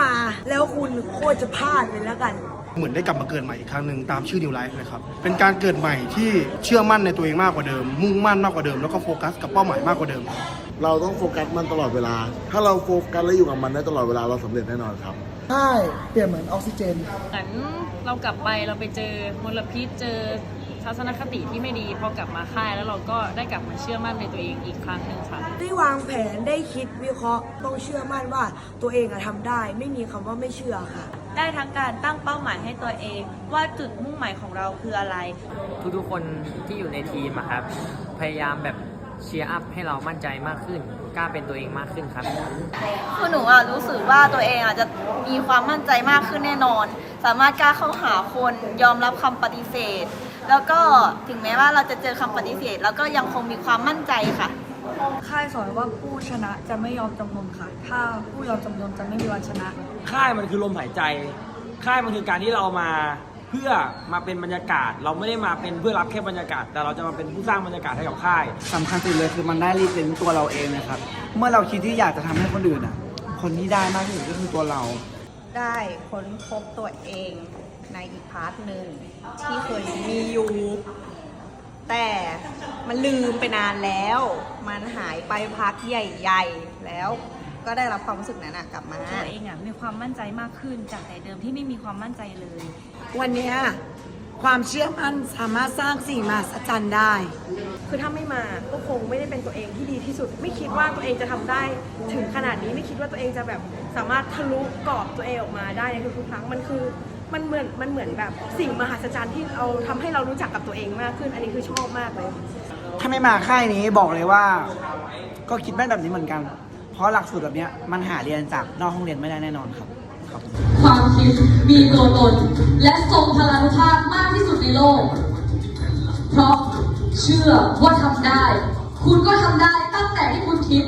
มา แล้วคุณโคตรจะพลาดเลยแล้วกัน เหมือนได้กลับมาเกิดใหม่อีกครั้งหนึ่งตามชื่อ New Life เลยครับ เป็นการเกิดใหม่ที่เชื่อมั่นในตัวเองมากกว่าเดิม มุ่งมั่นมากกว่าเดิม แล้วก็โฟกัสกับเป้าหมายมากกว่าเดิม เราต้องโฟกัสมันตลอดเวลา ถ้าเราโฟกัสและอยู่กับมันได้ตลอดเวลาเราสำเร็จแน่นอนครับ ใช่ เปรียบเหมือนออกซิเจน เหมือนเรากลับไปเราไปเจอมลพิษเจอ ทัศนคติที่ไม่ดีพอกลับมาค่าย แล้วเราก็ได้กลับมาเชื่อมั่นในตัวเองอีกครั้งหนึ่งค่ะได้วางแผนได้คิดวิเคราะห์ต้องเชื่อมั่นว่าตัวเองอะทำได้ ไม่มีคำว่าไม่เชื่อค่ะ ได้ทั้งการตั้งเป้าหมายให้ตัวเอง ว่าจุดมุ่งหมายของเราคืออะไร ทุกๆคนที่อยู่ในทีมอะครับ พยายามแบบเชียร์อัพให้เรามั่นใจมากขึ้น กล้าเป็นตัวเองมากขึ้นครับ คือหนูอะรู้สึกว่าตัวเองอะจะมีความมั่นใจมากขึ้นแน่นอน สามารถกล้าเข้าหาคนยอมรับคำปฏิเสธ แล้วก็ถึงแม้ว่าเราจะเจอคำปฏิเสธแล้วก็ยังคงมีความมั่นใจค่ะ ค่ายสอนว่าผู้ชนะจะไม่ยอมจำนนค่ะ ถ้าผู้ยอมจำนนจะไม่มีวันชนะ ค่ายมันคือลมหายใจ ค่ายมันคือการที่เรามาเพื่อมาเป็นบรรยากาศ เราไม่ได้มาเป็นเพื่อรับแค่บรรยากาศ แต่เราจะมาเป็นผู้สร้างบรรยากาศให้กับค่าย สำคัญสุดเลยคือมันได้รีเซนตัวเราเองนะครับ เมื่อเราคิดที่อยากจะทำให้คนอื่นอะ คนที่ได้มากที่สุดก็คือตัวเรา ได้ค้นพบตัวเอง ในอีกพาร์ทหนึ่งที่เคยมีอยู่ แต่มันลืมไปนานแล้ว มันหายไปพักใหญ่ ๆ แล้วก็ได้รับความรู้สึกนั้นอะกลับมา ตัวเองอะมีความมั่นใจมากขึ้นจากแต่เดิมที่ไม่มีความมั่นใจเลย วันเนี้ยความเชื่อมั่นสามารถสร้างสิ่งมหัศจรรย์ได้ คือถ้าไม่มาก็คงไม่ได้เป็นตัวเองที่ดีที่สุด ไม่คิดว่าตัวเองจะทำได้ถึงขนาดนี้ไม่คิดว่าตัวเองจะแบบสามารถทะลุกรอบตัวเองออกมาได้ในทุกๆครั้งมันคือ มันเหมือนมันเหมือนแบบสิ่งมหัศจรรย์ที่เราทำให้เรารู้จักกับตัวเองมากขึ้น อันนี้คือชอบมากเลย ถ้าไม่มาค่ายนี้บอกเลยว่า ก็คิดแม่นแบบนี้เหมือนกัน เพราะหลักสูตรแบบเนี้ยมันหาเรียนจากนอกห้องเรียนไม่ได้แน่นอนครับครับ ความคิดมีตัวตน และทรงพลังภาพมากที่สุดในโลก เพราะเชื่อว่าทำได้ คุณก็ทำได้ตั้งแต่ที่คุณคิด